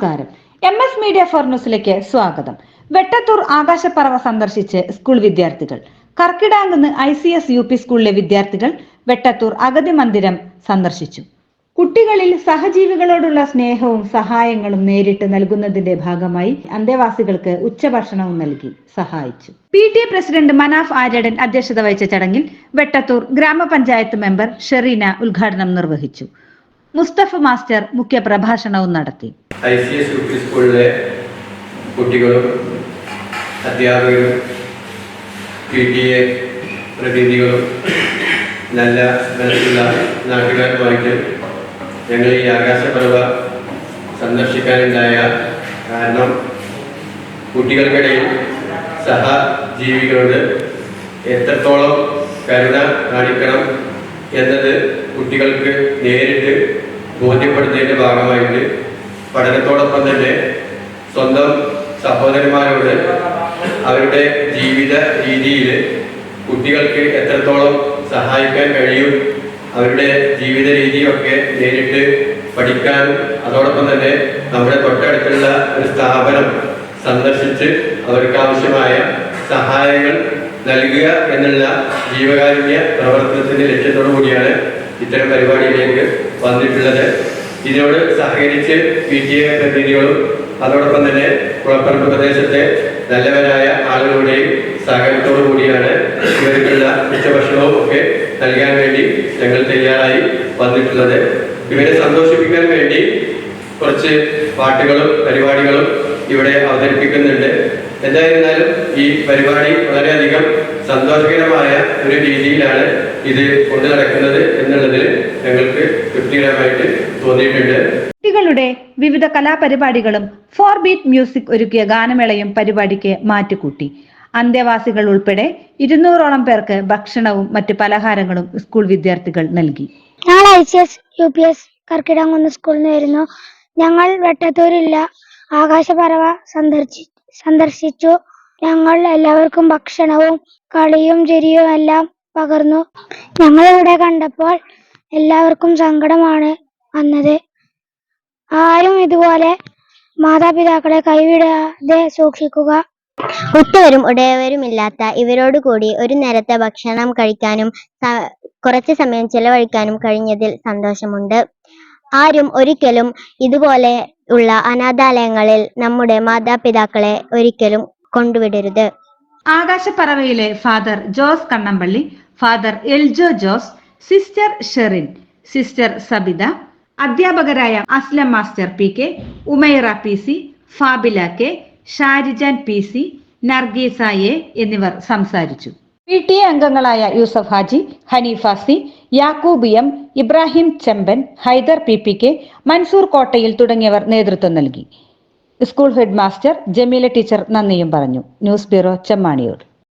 നമസ്കാരം. M S media for ന്യൂസിലേക്ക് സ്വാഗതം. വെട്ടത്തൂർ ആകാശപ്പറവ സന്ദർശിച്ച് സ്കൂൾ വിദ്യാർത്ഥികൾ. Karkidamkunnu I C S U P സ്കൂളിലെ വിദ്യാർത്ഥികൾ വെട്ടത്തൂർ അഗതി മന്ദിരം സന്ദർശിച്ചു. കുട്ടികളിൽ സഹജീവികളോടുള്ള സ്നേഹവും സഹായങ്ങളും നേരിട്ട് നൽകുന്നതിന്റെ ഭാഗമായി അന്തേവാസികൾക്ക് ഉച്ചഭക്ഷണവും നൽകി സഹായിച്ചു. P T A president Manaf Aryadan അധ്യക്ഷത വഹിച്ച ചടങ്ങിൽ വെട്ടത്തൂർ ഗ്രാമപഞ്ചായത്ത് മെമ്പർ ഷെറീന ഉദ്ഘാടനം നിർവഹിച്ചു. മുസ്തഫ മാസ്റ്റർ മുഖ്യപ്രഭാഷണവും നടത്തി. I C S U P സ്കൂളിലെ കുട്ടികളും അധ്യാപകരും പി ടി എ പ്രതിനിധികളും നല്ല മനസ്സുള്ള നാട്ടുകാരുമായിട്ട് ഞങ്ങൾ ഈ ആകാശപർവ സന്ദർശിക്കാനുണ്ടായ കാരണം കുട്ടികൾക്കിടയിൽ സഹജീവികളോട് എത്രത്തോളം കരുണ കാണിക്കണം എന്നത് കുട്ടികൾക്ക് നേരിട്ട് ബോധ്യപ്പെടുന്നതിന്റെ ഭാഗമായിട്ട് പഠനത്തോടൊപ്പം തന്നെ സ്വന്തം സഹോദരന്മാരോട് അവരുടെ ജീവിത രീതിയിൽ കുട്ടികൾക്ക് എത്രത്തോളം സഹായിക്കാൻ കഴിയും അവരുടെ ജീവിത രീതിയൊക്കെ നേരിട്ട് പഠിക്കാൻ അതോടൊപ്പം തന്നെ നമ്മുടെ തൊട്ടടുത്തുള്ള ഒരു സ്ഥാപനം സന്ദർശിച്ച് അവർക്ക് ആവശ്യമായ സഹായങ്ങൾ നൽകുക എന്നുള്ള ജീവകാരുണ്യ പ്രവർത്തനത്തിന്റെ ലക്ഷ്യത്തോടു കൂടിയാണ് ഇത്തരം പരിപാടിയിലേക്ക് വന്നിട്ടുള്ളത്. ഇതിനോട് സഹകരിച്ച് പി ടി എ പ്രതിനിധികളും അതോടൊപ്പം തന്നെ കുളപ്പറമ്പ് പ്രദേശത്തെ നല്ലവരായ ആളുകളുടെയും സഹകരണത്തോടു കൂടിയാണ് ഇവർക്കുള്ള ഉച്ചഭക്ഷണവും ഒക്കെ നൽകാൻ വേണ്ടി ഞങ്ങൾ തയ്യാറായി വന്നിട്ടുള്ളത്. ഇവരെ സന്തോഷിപ്പിക്കാൻ വേണ്ടി കുറച്ച് പാട്ടുകളും പരിപാടികളും ഇവിടെ അവതരിപ്പിക്കുന്നുണ്ട്. എന്തായിരുന്നാലും ഈ പരിപാടി വളരെയധികം സന്തോഷകരമായ ഒരു രീതിയിലാണ് ഇത് കൊണ്ടു നടക്കുന്നത് എന്നുള്ളതിൽ ഞങ്ങൾക്ക് തൃപ്തികരമായിട്ട് തോന്നിയിട്ടുണ്ട്. കുട്ടികളുടെ വിവിധ കലാപരിപാടികളും ഫോർ ബീറ്റ് മ്യൂസിക് ഒരുക്കിയ ഗാനമേളയും പരിപാടിക്ക് മാറ്റുകൂട്ടി. അന്തേവാസികൾ ഉൾപ്പെടെ ഇരുന്നൂറോളം പേർക്ക് ഭക്ഷണവും മറ്റു പലഹാരങ്ങളും സ്കൂൾ വിദ്യാർത്ഥികൾ നൽകി. ഞങ്ങൾ I C S U P S Karkidakunnu സ്കൂളിൽ നിന്ന് വരുന്നു. ഞങ്ങൾ വെട്ടത്തൂരില്ല ആകാശപറവ സന്ദർശി സന്ദർശിച്ചു. ഞങ്ങൾ എല്ലാവർക്കും ഭക്ഷണവും കളിയും ചിരിയും എല്ലാം പകർന്നു. ഞങ്ങൾ ഇവിടെ കണ്ടപ്പോൾ എല്ലാവർക്കും സങ്കടമാണ് വന്നത്. ആരും ഇതുപോലെ മാതാപിതാക്കളെ കൈവിടാതെ സൂക്ഷിക്കുക. ഉറ്റവരും ഉടയവരുമില്ലാത്ത ഇവരോട് കൂടി ഒരു നേരത്തെ ഭക്ഷണം കഴിക്കാനും കുറച്ച് സമയം ചെലവഴിക്കാനും കഴിഞ്ഞതിൽ സന്തോഷമുണ്ട്. ആരും ഒരിക്കലും ഇതുപോലെ ഉള്ള അനാഥാലയങ്ങളിൽ നമ്മുടെ മാതാപിതാക്കളെ ഒരിക്കലും കൊണ്ടുവിടരുത്. ആകാശപ്പറവയിലെ father Jose Kannampally father Eljo Jose sister Sherin sister Sabitha അധ്യാപകരായ Aslam master P K Umaira P C Fabila K Sharijan P C Nargees A എന്നിവർ സംസാരിച്ചു. പി ടി എ അംഗങ്ങളായ Yusuf Haji Haneefa C Yakub M Ibrahim Chemban Haidar P P K Manzoor Kottayil തുടങ്ങിയവർ നേതൃത്വം നൽകി. School head master Jameela teacher നന്ദിയും പറഞ്ഞു. News bureau Chemmaniyur.